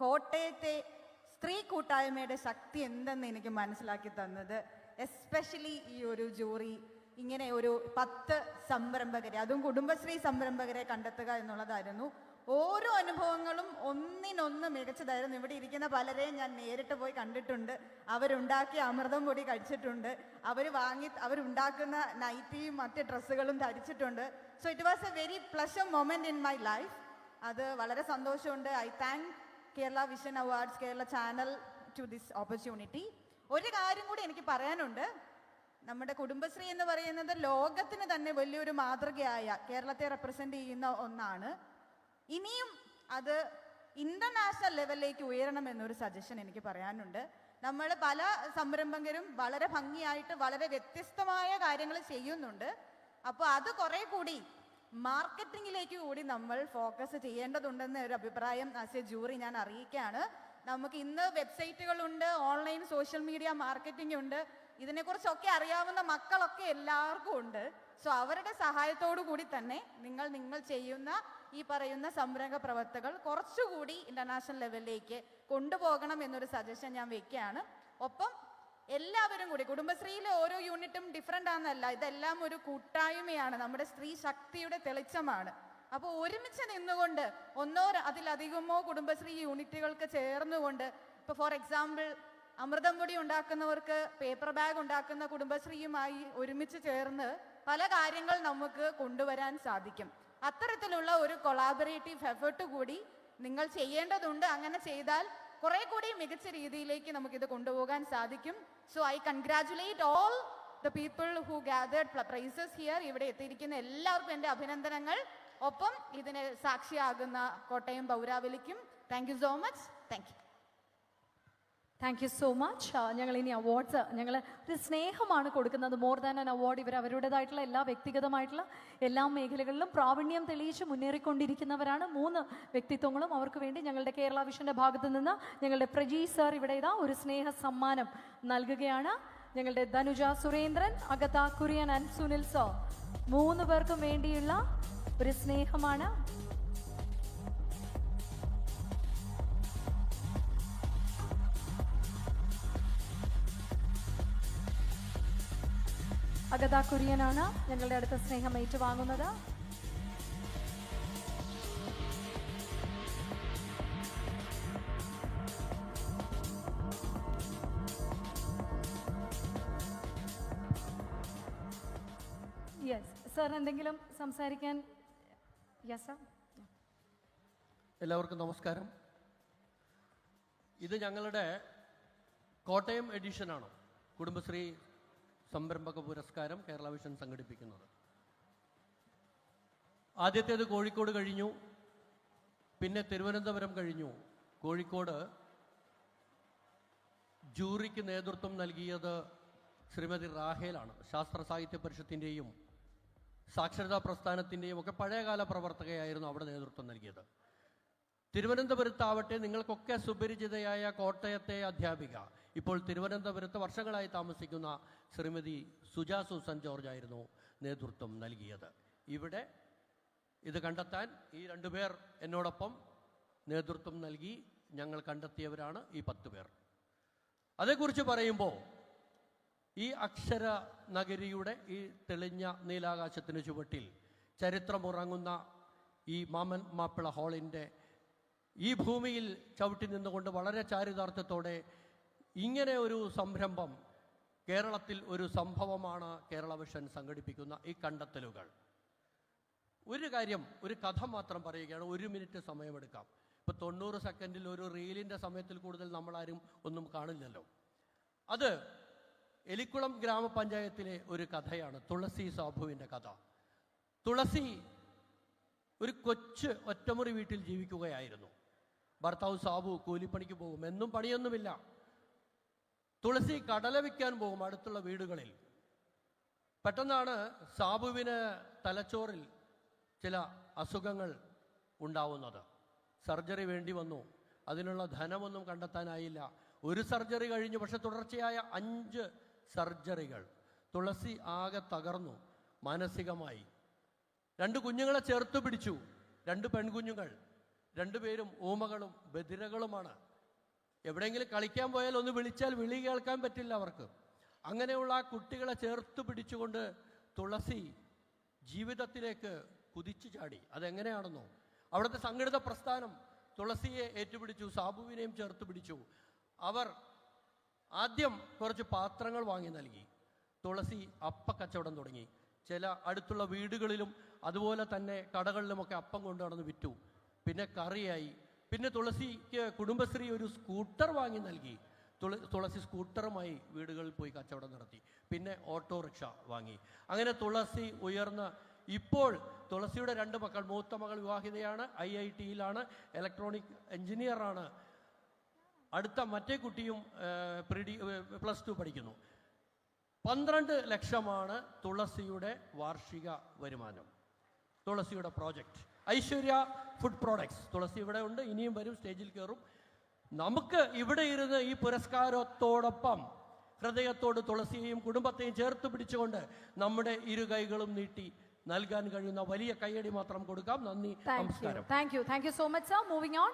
കോട്ടയത്തെ സ്ത്രീ കൂട്ടായ്മയുടെ ശക്തി എന്തെന്ന് എനിക്ക് മനസ്സിലാക്കി തന്നത് എസ്പെഷ്യലി ഈ ഒരു ജൂറി ഇങ്ങനെ ഒരു പത്ത് സംരംഭകരെ അതും കുടുംബശ്രീ സംരംഭകരെ കണ്ടെത്തുക എന്നുള്ളതായിരുന്നു. ഓരോ അനുഭവങ്ങളും ഒന്നിനൊന്ന് മികച്ചതായിരുന്നു. ഇവിടെ ഇരിക്കുന്ന പലരെയും ഞാൻ നേരിട്ട് പോയി കണ്ടിട്ടുണ്ട്. അവരുണ്ടാക്കിയ അമൃതം പൊടി കഴിച്ചിട്ടുണ്ട്. അവർ വാങ്ങി അവരുണ്ടാക്കുന്ന നൈറ്റിയും മറ്റ് ഡ്രസ്സുകളും ധരിച്ചിട്ടുണ്ട്. So it was a very pleasure moment in my life അത് വളരെ സന്തോഷമുണ്ട്. I thank Kerala Vision awards Kerala channel to this opportunity ഒരു കാര്യം കൂടി എനിക്ക് പറയാനുണ്ട്. നമ്മുടെ കുടുംബശ്രീ എന്ന് പറയുന്നത് ലോകത്തിന് തന്നെ വലിയൊരു മാതൃകയായ കേരളത്തെ റെപ്രസെന്റ് ചെയ്യുന്ന ഒന്നാണ്. ഇനിയും അത് ഇന്റർനാഷണൽ ലെവലിലേക്ക് ഉയരണം എന്നൊരു സജഷൻ എനിക്ക് പറയാനുണ്ട്. നമ്മൾ പല സംരംഭകരും വളരെ ഭംഗിയായിട്ട് വളരെ വ്യത്യസ്തമായ കാര്യങ്ങൾ ചെയ്യുന്നുണ്ട്. അപ്പോൾ അത് കുറെ കൂടി മാർക്കറ്റിംഗിലേക്ക് കൂടി നമ്മൾ ഫോക്കസ് ചെയ്യേണ്ടതുണ്ടെന്ന ഒരു അഭിപ്രായം ആസ് ജൂറി ഞാൻ അറിയിക്കുകയാണ്. നമുക്ക് ഇന്ന് വെബ്സൈറ്റുകളുണ്ട് ഓൺലൈൻ സോഷ്യൽ മീഡിയ മാർക്കറ്റിംഗ് ഉണ്ട്. ഇതിനെക്കുറിച്ചൊക്കെ അറിയാവുന്ന മക്കളൊക്കെ എല്ലാവർക്കും ഉണ്ട്. സോ അവരുടെ സഹായത്തോടു കൂടി തന്നെ നിങ്ങൾ നിങ്ങൾ ചെയ്യുന്ന ഈ പറയുന്ന സംരംഭ പ്രവർത്തകൾ കുറച്ചുകൂടി ഇന്റർനാഷണൽ ലെവലിലേക്ക് കൊണ്ടുപോകണം എന്നൊരു സജഷൻ ഞാൻ വെക്കുകയാണ്. ഒപ്പം എല്ലാവരും കൂടി കുടുംബശ്രീയിലെ ഓരോ യൂണിറ്റും ഡിഫറെന്റ് ആണെന്നല്ല. ഇതെല്ലാം ഒരു കൂട്ടായ്മയാണ്. നമ്മുടെ സ്ത്രീ ശക്തിയുടെ തെളിച്ചമാണ്. അപ്പോൾ ഒരുമിച്ച് നിന്നുകൊണ്ട് ഒന്നോ അതിലധികമോ കുടുംബശ്രീ യൂണിറ്റുകൾക്ക് ചേർന്നുകൊണ്ട് ഇപ്പോൾ ഫോർ എക്സാമ്പിൾ അമൃതം പൊടി ഉണ്ടാക്കുന്നവർക്ക് പേപ്പർ ബാഗ് ഉണ്ടാക്കുന്ന കുടുംബശ്രീയുമായി ഒരുമിച്ച് ചേർന്ന് പല കാര്യങ്ങൾ നമുക്ക് കൊണ്ടുവരാൻ സാധിക്കും. അത്തരത്തിലുള്ള ഒരു കൊളാബറേറ്റീവ് എഫേർട്ട് കൂടി നിങ്ങൾ ചെയ്യേണ്ടതുണ്ട്. അങ്ങനെ ചെയ്താൽ കുറെ കൂടി മികച്ച രീതിയിലേക്ക് നമുക്കിത് കൊണ്ടുപോകാൻ സാധിക്കും. So I congratulate all the people who gathered prizes here ഇവിടെ എത്തിയിരിക്കുന്ന എല്ലാവർക്കും എന്റെ അഭിനന്ദനങ്ങൾ. ഒപ്പം ഇതിന് സാക്ഷിയാകുന്ന Kottayam പൗരാവലിക്കും. Thank you so much thank you thank you so much ഞങ്ങൾ ഇനി അവാർഡ്സ് ഞങ്ങൾ ഒരു സ്നേഹമാണ് കൊടുക്കുന്നത്. മോർ ദാൻ ആൻ അവാർഡ് ഇവർ അവരുടേതായിട്ടുള്ള എല്ലാ വ്യക്തിഗതമായിട്ടുള്ള എല്ലാ മേഖലകളിലും പ്രാവീണ്യം തെളിയിച്ച് മുന്നേറിക്കൊണ്ടിരിക്കുന്നവരാണ്. മൂന്ന് വ്യക്തിത്വങ്ങളും അവർക്ക് വേണ്ടി ഞങ്ങളുടെ കേരള വിഷന്റെ ഭാഗത്തു നിന്ന് ഞങ്ങളുടെ പ്രജി സർ ഇവിടെ ഇതാ ഒരു സ്നേഹ സമ്മാനം നൽകുകയാണ്. ഞങ്ങളുടെ ധനുജ സുരേന്ദ്രൻ അഗത കുര്യൻ ആൻഡ് സുനിൽ സോ മൂന്ന് പേർക്കും വേണ്ടിയുള്ള ഒരു സ്നേഹമാണ്. അഗത കുര്യനാണ് ഞങ്ങളുടെ അടുത്ത സ്നേഹം ഏറ്റുവാങ്ങുന്നത്. യെസ് എന്തെങ്കിലും സംസാരിക്കാൻ? യെസ് എല്ലാവർക്കും നമസ്കാരം. ഇത് ഞങ്ങളുടെ കോട്ടയം എഡിഷനാണ് കുടുംബശ്രീ സംരംഭക പുരസ്കാരം കേരള വിഷൻ സംഘടിപ്പിക്കുന്നത്. ആദ്യത്തേത് കോഴിക്കോട് കഴിഞ്ഞു. പിന്നെ തിരുവനന്തപുരം കഴിഞ്ഞു. കോഴിക്കോട് ജൂറിക്ക് നേതൃത്വം നൽകിയത് ശ്രീമതി റാഹേലാണ്. ശാസ്ത്ര സാഹിത്യ പരിഷത്തിന്റെയും സാക്ഷരതാ പ്രസ്ഥാനത്തിന്റെയും ഒക്കെ പഴയകാല പ്രവർത്തകയായിരുന്നു അവിടെ നേതൃത്വം നൽകിയത്. തിരുവനന്തപുരത്താവട്ടെ നിങ്ങൾക്കൊക്കെ സുപരിചിതയായ കോട്ടയത്തെ അധ്യാപിക. ഇപ്പോൾ തിരുവനന്തപുരത്ത് വർഷങ്ങളായി താമസിക്കുന്ന ശ്രീമതി സുജാ സൂസൻ ജോർജ് ആയിരുന്നു നേതൃത്വം നൽകിയത്. ഇവിടെ ഇത് കണ്ടെത്താൻ ഈ രണ്ടുപേർ എന്നോടൊപ്പം നേതൃത്വം നൽകി ഞങ്ങൾ കണ്ടെത്തിയവരാണ് ഈ പത്ത് പേർ. അതേക്കുറിച്ച് പറയുമ്പോൾ ഈ അക്ഷര നഗരിയുടെ ഈ തെളിഞ്ഞ നീലാകാശത്തിന് ചുവട്ടിൽ ചരിത്രമുറങ്ങുന്ന ഈ മാമൻ മാപ്പിള ഹാളിന്റെ ഈ ഭൂമിയിൽ ചവിട്ടി നിന്നുകൊണ്ട് വളരെ ചാരിതാർത്ഥ്യത്തോടെ ഇങ്ങനെ ഒരു സംരംഭം കേരളത്തിൽ ഒരു സംഭവമാണ് കേരള വിഷൻ സംഘടിപ്പിക്കുന്ന ഈ കണ്ടെത്തലുകൾ. ഒരു കാര്യം ഒരു കഥ മാത്രം പറയുകയാണ് ഒരു മിനിറ്റ് സമയമെടുക്കാം. ഇപ്പൊ തൊണ്ണൂറ് സെക്കൻഡിൽ ഒരു റീലിന്റെ സമയത്തിൽ കൂടുതൽ നമ്മളാരും ഒന്നും കാണില്ലല്ലോ. അത് എലിക്കുളം ഗ്രാമപഞ്ചായത്തിലെ ഒരു കഥയാണ് തുളസി സാബുവിന്റെ കഥ. തുളസി ഒരു കൊച്ച് ഒറ്റമുറി വീട്ടിൽ ജീവിക്കുകയായിരുന്നു. ഭർത്താവ് സാബു കൂലിപ്പണിക്ക് പോകും. എന്നും പണിയൊന്നുമില്ല. തുളസി കടല വിൽക്കാൻ പോകും അടുത്തുള്ള വീടുകളിൽ. പെട്ടെന്നാണ് സാബുവിന് തലച്ചോറിൽ ചില അസുഖങ്ങൾ ഉണ്ടാവുന്നത്. സർജറി വേണ്ടി വന്നു. അതിനുള്ള ധനമൊന്നും കണ്ടെത്താനായില്ല. ഒരു സർജറി കഴിഞ്ഞു. പക്ഷെ തുടർച്ചയായ അഞ്ച് സർജറികൾ തുളസി ആകെ തകർന്നു. മാനസികമായി. രണ്ട് കുഞ്ഞുങ്ങളെ ചേർത്ത് പിടിച്ചു. രണ്ട് പെൺകുഞ്ഞുങ്ങൾ. രണ്ടുപേരും ഊമകളും ബധിരകളുമാണ്. എവിടെയെങ്കിലും കളിക്കാൻ പോയാൽ ഒന്ന് വിളിച്ചാൽ വിളി കേൾക്കാൻ പറ്റില്ല അവർക്ക്. അങ്ങനെയുള്ള ആ കുട്ടികളെ ചേർത്ത് പിടിച്ചുകൊണ്ട് തുളസി ജീവിതത്തിലേക്ക് കുതിച്ചു ചാടി. അതെങ്ങനെയാണെന്നോ. അവിടുത്തെ സംഘടിത പ്രസ്ഥാനം തുളസിയെ ഏറ്റുപിടിച്ചു സാബുവിനെയും ചേർത്ത് പിടിച്ചു. അവർ ആദ്യം കുറച്ച് പാത്രങ്ങൾ വാങ്ങി നൽകി. തുളസി അപ്പ കച്ചവടം തുടങ്ങി. ചില അടുത്തുള്ള വീടുകളിലും അതുപോലെ തന്നെ കടകളിലുമൊക്കെ അപ്പം കൊണ്ടു നടന്ന് വിറ്റു. പിന്നെ കറിയായി. പിന്നെ തുളസിക്ക് കുടുംബശ്രീ ഒരു സ്കൂട്ടർ വാങ്ങി നൽകി. തുള തുളസി സ്കൂട്ടറുമായി വീടുകളിൽ പോയി കച്ചവടം നടത്തി. പിന്നെ ഓട്ടോറിക്ഷ വാങ്ങി. അങ്ങനെ തുളസി ഉയർന്ന ഇപ്പോൾ തുളസിയുടെ രണ്ട് മക്കൾ മൂത്ത മകൾ വിവാഹിതയാണ് ഐ ഐ ടിയിലാണ് ഇലക്ട്രോണിക് എഞ്ചിനീയറാണ് അടുത്ത മറ്റേ കുട്ടിയും പ്രിഡി പ്ലസ് ടു പഠിക്കുന്നു. പന്ത്രണ്ട് ലക്ഷമാണ് തുളസിയുടെ വാർഷിക വരുമാനം. തുളസിയുടെ project. Aishwarya food products. Tulasi ഇവിടെ ഉണ്ട് ഇനിയും വരും സ്റ്റേജിൽ കയറും നമുക്ക് ഇവിടെ ഇരുന്ന് ഈ പുരസ്കാരത്തോടൊപ്പം ഹൃദയത്തോട് തുളസിയെയും കുടുംബത്തെയും ചേർത്ത് പിടിച്ചുകൊണ്ട് നമ്മുടെ ഇരു കൈകളും നീട്ടി നൽകാൻ കഴിയുന്ന വലിയ കൈയടി മാത്രം കൊടുക്കാം. നന്ദി നമസ്കാരം. Thank you thank you so much sir moving on